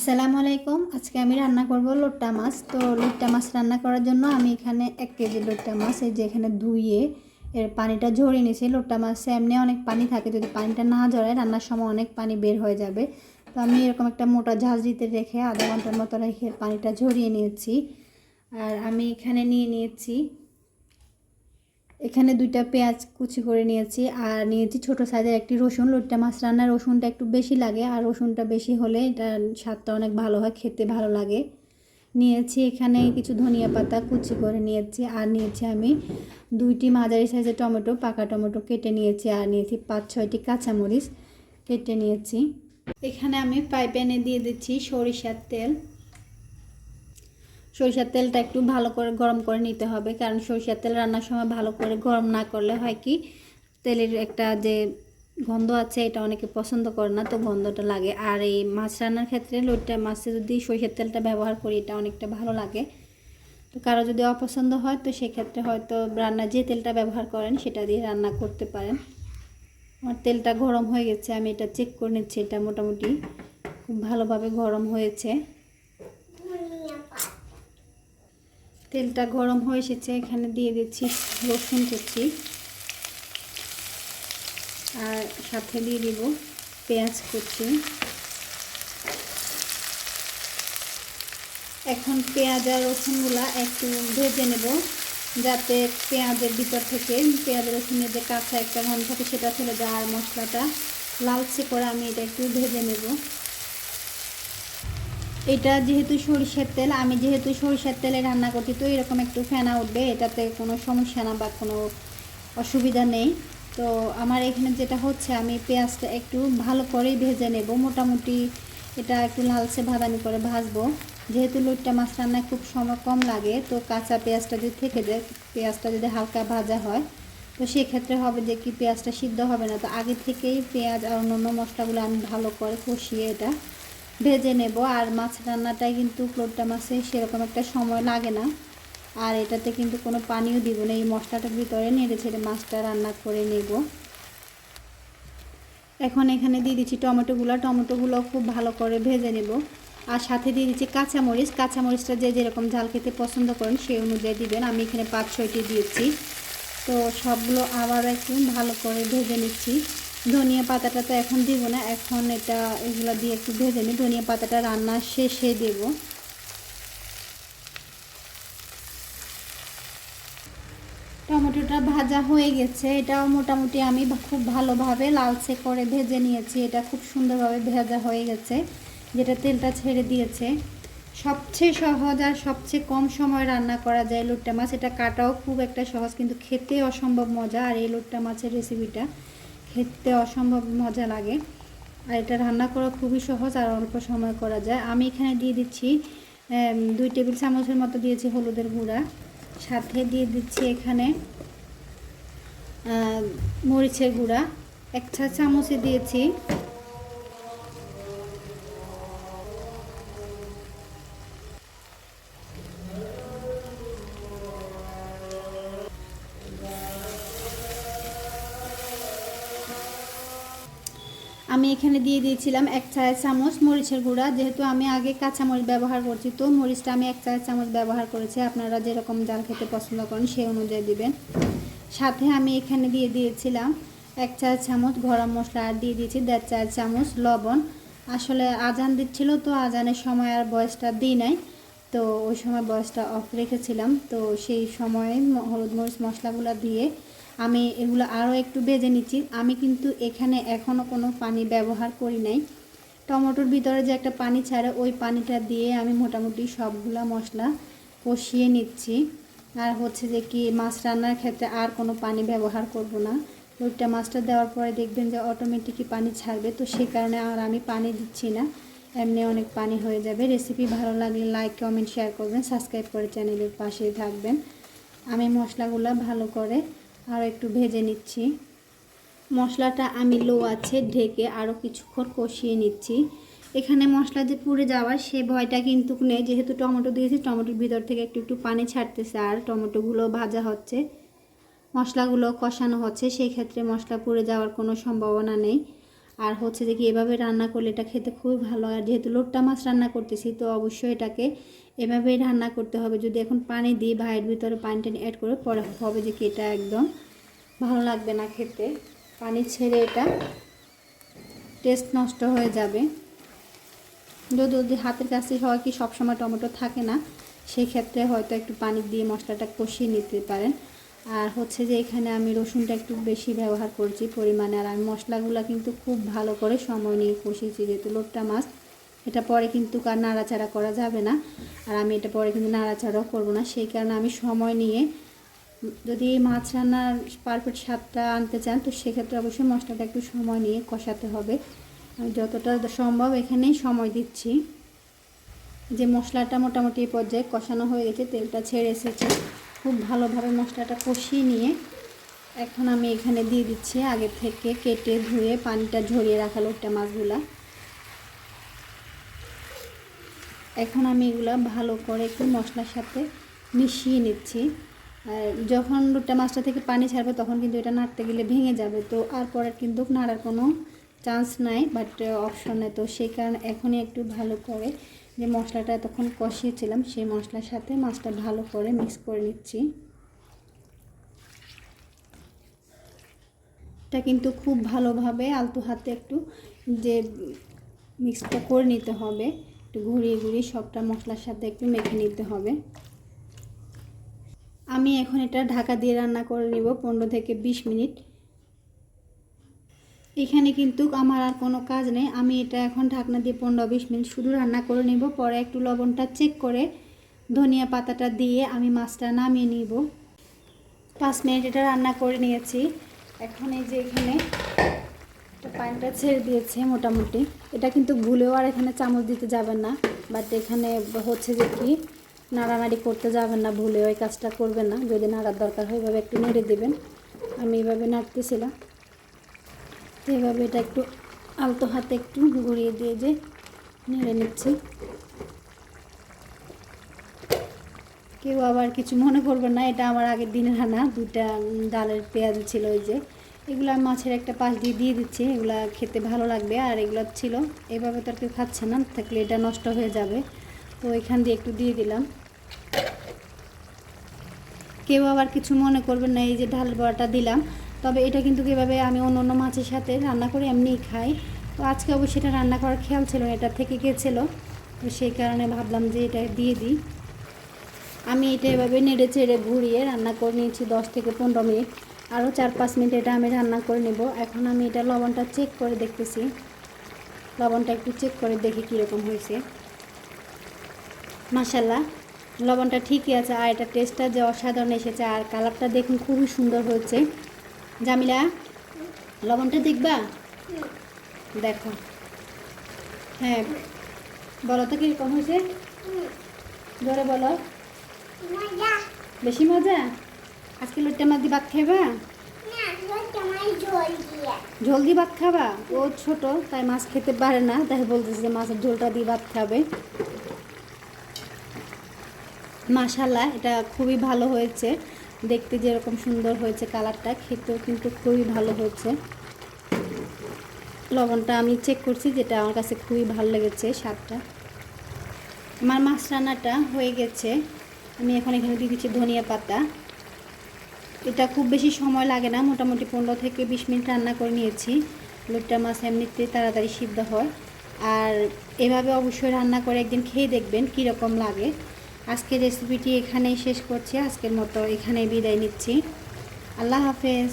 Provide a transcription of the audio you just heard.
আসসালামু আলাইকুম। আজকে আমি রান্না করব লোট্টা মাছ। তো লোট্টা মাছ রান্না করার জন্য আমি এখানে এক কেজি লোট্টা মাছ, এই যে এখানে ধুইয়ে এর পানিটা ঝরিয়ে নিয়েছি। লোট্টা মাছে এমনি অনেক পানি থাকে, যদি পানিটা না ঝরায় রান্নার সময় অনেক পানি বের হয়ে যাবে। তো আমি এরকম একটা মোটা ঝাঁঝরিতে রেখে আধা ঘণ্টার মতো রেখে পানিটা ঝরিয়ে নিয়েছি। আর আমি এখানে নিয়ে নিয়েছি এখানে দুইটা পেঁয়াজ কুচি করে নিয়েছি আর নিয়েছি ছোট সাইজের একটি রসুন। লোটটা মাছ রান্নার রসুনটা একটু বেশি লাগে আর রসুনটা বেশি হলে এটা স্বাদটা অনেক ভালো হয়, খেতে ভালো লাগে। নিয়েছি এখানে কিছু ধনিয়া পাতা কুচি করে নিয়েছি আর নিয়েছি আমি দুইটি মাঝারি সাইজের টমেটো, পাকা টমেটো কেটে নিয়েছি আর নিয়েছি পাঁচ ছয়টি কাঁচামরিচ কেটে নিয়েছি। এখানে আমি ফ্রাই প্যানে দিয়ে দিচ্ছি সরিষার তেল। সরিষার তেলটা একটু ভালো করে গরম করে নিতে হবে। কারণ সরিষার তেল রান্নার সময় ভালো করে গরম না করলে হয় কি, তেলের একটা যে গন্ধ আছে এটা অনেকে পছন্দ করে না, তো গন্ধটা লাগে। আর এই মাছ রান্নার ক্ষেত্রে লোটটা মাছে যদি সরিষার তেলটা ব্যবহার করি, এটা অনেকটা ভালো লাগে। তো কারও যদি অপছন্দ হয়, তো সেক্ষেত্রে হয়তো রান্না যে তেলটা ব্যবহার করেন, সেটা দিয়ে রান্না করতে পারেন। আমার তেলটা গরম হয়ে গেছে, আমি এটা চেক করে নিচ্ছি, এটা মোটামুটি খুব ভালোভাবে গরম হয়েছে। তেলটা গরম হয়ে এসেছে, এখানে দিয়ে দিচ্ছি রসুন কুচি। আর সাথে দিয়ে দিব পেঁয়াজ কুচি। এখন পেঁয়াজ আর রসুনগুলা একটু ভেজে নেব, যাতে পেঁয়াজের ভিতর থেকে পেঁয়াজ, রসুনের যে কাঁচা একটা গন্ধ থাকে সেটা চলে যায়, আর মশলাটা লালচে করে আমি এটা একটু ভেজে নেব। এটা যেহেতু সরিষার তেল, আমি যেহেতু সরিষার তেলে রান্না করছি, তো এরকম একটু ফেনা উঠবে, এটাতে কোনো সমস্যা না বা কোনো অসুবিধা নেই। তো আমার এখানে যেটা হচ্ছে, আমি পেঁয়াজটা একটু ভালো করেই ভেজে নেব। মোটামুটি এটা একটু লালচে ভাদানি করে ভাজবো। যেহেতু লুটটা মাছ রান্নায় খুব সময় কম লাগে, তো কাঁচা পেঁয়াজটা যদি থেকে যায়, পেঁয়াজটা যদি হালকা ভাজা হয়, তো সেক্ষেত্রে হবে যে কি পেঁয়াজটা সিদ্ধ হবে না। তো আগে থেকেই পেঁয়াজ আর অন্য মশলাগুলো আমি ভালো করে কষিয়ে এটা ভেজে নেব, আর মাছ রান্নাটায় কিন্তু লোটটা মাছে সেরকম একটা সময় লাগে না। আর এটাতে কিন্তু কোনো পানিও দিব না, এই মশলাটার ভিতরে নেড়ে ছেড়ে মাছটা রান্না করে নেব। এখন এখানে দিয়ে দিচ্ছি টমেটোগুলো টমেটোগুলো খুব ভালো করে ভেজে নেব। আর সাথে দিয়ে দিচ্ছি কাঁচামরিচ, কাঁচামরিচটা যে যেরকম ঝাল খেতে পছন্দ করেন সেই অনুযায়ী দিবেন। আমি এখানে পাঁচ ছয়টি দিয়েছি। তো সবগুলো আবার একটু ভালো করে ভেজে নিচ্ছি। ধনিয়া পাতাটা তো এখন দিব না, এখন এটা এগুলো দিয়ে একটু ভেজে নিই ধনিয়া পাতাটা রান্নার শেষে দেব। টমেটোটা ভাজা হয়ে গেছে, এটাও মোটামুটি আমি খুব ভালোভাবে লালচে করে ভেজে নিয়েছি, এটা খুব সুন্দরভাবে ভেজা হয়ে গেছে, যেটা তেলটা ছেড়ে দিয়েছে। সবচেয়ে সহজ আর সবচেয়ে কম সময় রান্না করা যায় লুট্টা মাছ, এটা কাটাও খুব একটা সহজ, কিন্তু খেতে অসম্ভব মজা, আর এই লুট্টা মাছের রেসিপিটা খেতে অসম্ভব মজা লাগে। আর এটা রান্না করা খুবই সহজ আর অল্প সময় করা যায়। আমি এখানে দিয়ে দিচ্ছি দুই টেবিল চামচের মতো দিয়েছি হলুদের গুঁড়া। সাথে দিয়ে দিচ্ছি এখানে মরিচের গুঁড়া। এক চা চামচে দিয়েছি আমি এখানে দিয়ে দিয়েছিলাম এক চায়ের চামচ মরিচের গুঁড়া। যেহেতু আমি আগে কাঁচা মরিচ ব্যবহার করছি, তো মরিচটা আমি এক চায়ের চামচ ব্যবহার করেছি। আপনারা যেরকম জাল খেতে পছন্দ করেন সেই অনুযায়ী দিবেন। সাথে আমি এখানে দিয়ে দিয়েছিলাম এক চায়ের চামচ গরম মশলা আর দিয়ে দিয়েছি দেড় চায়ের চামচ লবণ। আসলে আজান দিচ্ছিল, তো আজানের সময় আর বয়সটা দিই নাই। তো ওই সময় বয়সটা অফ রেখেছিলাম। তো সেই সময়ে হলুদ মরিচ মশলাগুলো দিয়ে আমি এগুলো আরও একটু বেজে নিচ্ছি। আমি কিন্তু এখানে এখনও কোনো পানি ব্যবহার করি নাই। টমেটোর ভিতরে যে একটা পানি ছাড়ে, ওই পানিটা দিয়ে আমি মোটামুটি সবগুলা মশলা কষিয়ে নিচ্ছি। আর হচ্ছে যে কি, মাছ রান্নার ক্ষেত্রে আর কোনো পানি ব্যবহার করব না। ওইটা মাছটা দেওয়ার পরে দেখবেন যে অটোমেটিকই পানি ছাড়বে, তো সেই কারণে আর আমি পানি দিচ্ছি না। এমনি অনেক পানি হয়ে যাবে। রেসিপি ভালো লাগলে লাইক কমেন্ট শেয়ার করবেন। সাবস্ক্রাইব করে চ্যানেলের পাশেই থাকবেন। আমি মশলাগুলো ভালো করে আরও একটু ভেজে নিচ্ছি। মশলাটা আমি লো আছে, ঢেকে আরও কিছুক্ষণ কষিয়ে নিচ্ছি। এখানে মশলা যে পুড়ে যাওয়ার সে ভয়টা কিন্তু নেই। যেহেতু টমেটো দিয়েছি, টমেটোর ভিতর থেকে একটু একটু পানি ছাড়তেছে আর টমেটোগুলো ভাজা হচ্ছে। মশলাগুলো কষানো হচ্ছে, সেই ক্ষেত্রে মশলা পুড়ে যাওয়ার কোনো সম্ভাবনা নেই। আর হচ্ছে যে কি এভাবে রান্না করলে এটা খেতে খুবই ভালো আর যেহেতু লোট্টা মাছ রান্না করতেছি, তো অবশ্যই এটাকে এভাবেই রান্না করতে হবে। যদি এখন পানি দিই, ভাইয়ের ভিতরে পানি টানি অ্যাড করে পরে হবে যে কি এটা একদম ভালো লাগবে না খেতে। পানি ছেড়ে এটা টেস্ট নষ্ট হয়ে যাবে। যদি যদি হাতের কাছে হয় কি সবসময় টমেটো থাকে না সেই ক্ষেত্রে হয়তো একটু পানি দিয়ে মশলাটা কষিয়ে নিতে পারেন। আর হচ্ছে যে এখানে আমি রসুনটা একটু বেশি ব্যবহার করছি পরিমাণে, আর আমি মশলাগুলো কিন্তু খুব ভালো করে সময় নিয়ে কষিয়েছি, যেহেতু লোটটা মাছ, এটা পরে কিন্তু আর নাড়াচাড়া করা যাবে না। আর আমি এটা পরে কিন্তু নাড়াচাড়াও করব না, সেই কারণে আমি সময় নিয়ে, যদি মাছ রান্নার পারফেক্ট স্বাদটা আনতে চান, তো সেক্ষেত্রে অবশ্যই মশলাটা একটু সময় নিয়ে কষাতে হবে। আমি যতটা সম্ভব এখানেই সময় দিচ্ছি। যে মশলাটা মোটামুটি এই পর্যায়ে কষানো হয়ে গেছে, তেলটা ছেড়ে এসেছে। খুব ভালোভাবে মশলাটা কষিয়ে নিয়ে এখন আমি এখানে দিয়ে দিচ্ছি আগে থেকে কেটে ধুয়ে পানিটা ঝরিয়ে রাখা লোকটা মাছগুলা। এখন আমি এগুলো ভালো করে একটু মশলার সাথে মিশিয়ে নিচ্ছি। আর যখন লোটটা মাছটা থেকে পানি ছাড়বে তখন কিন্তু এটা নাড়তে গেলে ভেঙে যাবে। তো আর পরে কিন্তু নাড়ার কোনো চান্স নাই বাট অপশনে তো সেই কারণে এখনই একটু ভালো করে যে মশলাটা এতক্ষণ কষিয়েছিলাম, সেই মশলার সাথে মাছটা ভালো করে মিক্স করে নিচ্ছি। এটা কিন্তু খুব ভালোভাবে আলতো হাতে একটু যে মিক্সটা করে নিতে হবে, একটু ঘুরিয়ে ঘুরিয়ে সবটা মশলার সাথে একটু মেখে নিতে হবে। আমি এখন এটা ঢাকা দিয়ে রান্না করে নিব পনেরো থেকে বিশ মিনিট। এখানে কিন্তু আমার আর কোনো কাজ নেই। আমি এটা এখন ঢাকনা দিয়ে পনেরো বিশ মিনিট শুধু রান্না করে নিব। পরে একটু লবণটা চেক করে ধনিয়া পাতাটা দিয়ে আমি মাছটা নামিয়ে নিব। পাঁচ মিনিট এটা রান্না করে নিয়েছি। এখন এই যে এখানে পানিটা ছেড়ে দিয়েছে মোটামুটি। এটা কিন্তু ভুলেও আর এখানে চামচ দিতে যাবেন না। বাট এখানে হচ্ছে যে কি, নাড়ানাড়ি করতে যাবেন না, ভুলেও এই কাজটা করবেন না। যদি নাড়ার দরকার হয়, এভাবে একটু নেড়ে দেবেন। আমি এভাবে নাড়তেছিলাম। তো এভাবে এটা একটু আলতো হাতে একটু ঘুরিয়ে দিয়ে যে নেড়ে নিচ্ছি। কেউ আবার কিছু মনে করবে না, এটা আমার আগের দিনের রান্না। দুটা ডালের পেঁয়াজ ছিল ওই যে, এগুলো মাছের একটা পাশ দিয়ে দিয়ে দিচ্ছি, এগুলা খেতে ভালো লাগবে। আর এগুলো ছিল, এভাবে তো আর কেউ খাচ্ছে না, থাকলে এটা নষ্ট হয়ে যাবে। তো এখান দিয়ে একটু দিয়ে দিলাম। কেউ আবার কিছু মনে করবে না, এই যে ঢাল বড়াটা দিলাম। তবে এটা কিন্তু কীভাবে আমি অন্য অন্য মাছের সাথে রান্না করে এমনিই খাই। তো আজকে অবশ্যই এটা রান্না করার খেয়াল ছিল না, এটা থেকে গিয়েছিল তো সেই কারণে ভাবলাম যে এটা দিয়ে দিই। আমি এটা এভাবে নেড়ে চেড়ে ঘুরিয়ে রান্না করে নিয়েছি দশ থেকে পনেরো মিনিট। আরও চার পাঁচ মিনিট এটা আমি রান্না করে নেব। এখন আমি এটা লবণটা চেক করে দেখতেছি। লবণটা একটু চেক করে দেখি কীরকম হয়েছে। মাসাল্লাহ লবণটা ঠিকই আছে। আর এটা টেস্টটা যে অসাধারণ এসেছে। আর কালারটা দেখুন খুবই সুন্দর হয়েছে। জামিলা, লবণটা দেখবা? দেখো। হ্যাঁ বলো তো কীরকম হয়েছে? জোরে বলো। বেশি মজা? আজকে লোটটা মাছ দিয়ে ভাত দিয়ে ঝোল দিয়ে ভাত খাবা? ও ছোট, তাই মাছ খেতে পারে না, তাই বলতেছে যে মাছের ঝোলটা দিয়ে ভাত খাবে। মাশাল্লাহ এটা খুবই ভালো হয়েছে। দেখতে যেরকম সুন্দর হয়েছে কালারটা, খেতেও কিন্তু খুবই ভালো হয়েছে। লবণটা আমি চেক করছি, যেটা আমার কাছে খুবই ভালো লেগেছে স্বাদটা। আমার মাছ রান্নাটা হয়ে গেছে। আমি এখন এখানে দিয়ে দিচ্ছি ধনিয়া পাতা। এটা খুব বেশি সময় লাগে না, মোটামুটি পনেরো থেকে বিশ মিনিট রান্না করে নিয়েছি। লোটটা মাছ এমনিতে তাড়াতাড়ি সিদ্ধ হয়। আর এভাবে অবশ্যই রান্না করে একদিন খেয়ে দেখবেন কীরকম লাগে। আজকের রেসিপিটি এখানেই শেষ করছি। আজকের মতো এখানেই বিদায় নিচ্ছি। আল্লাহ হাফেজ।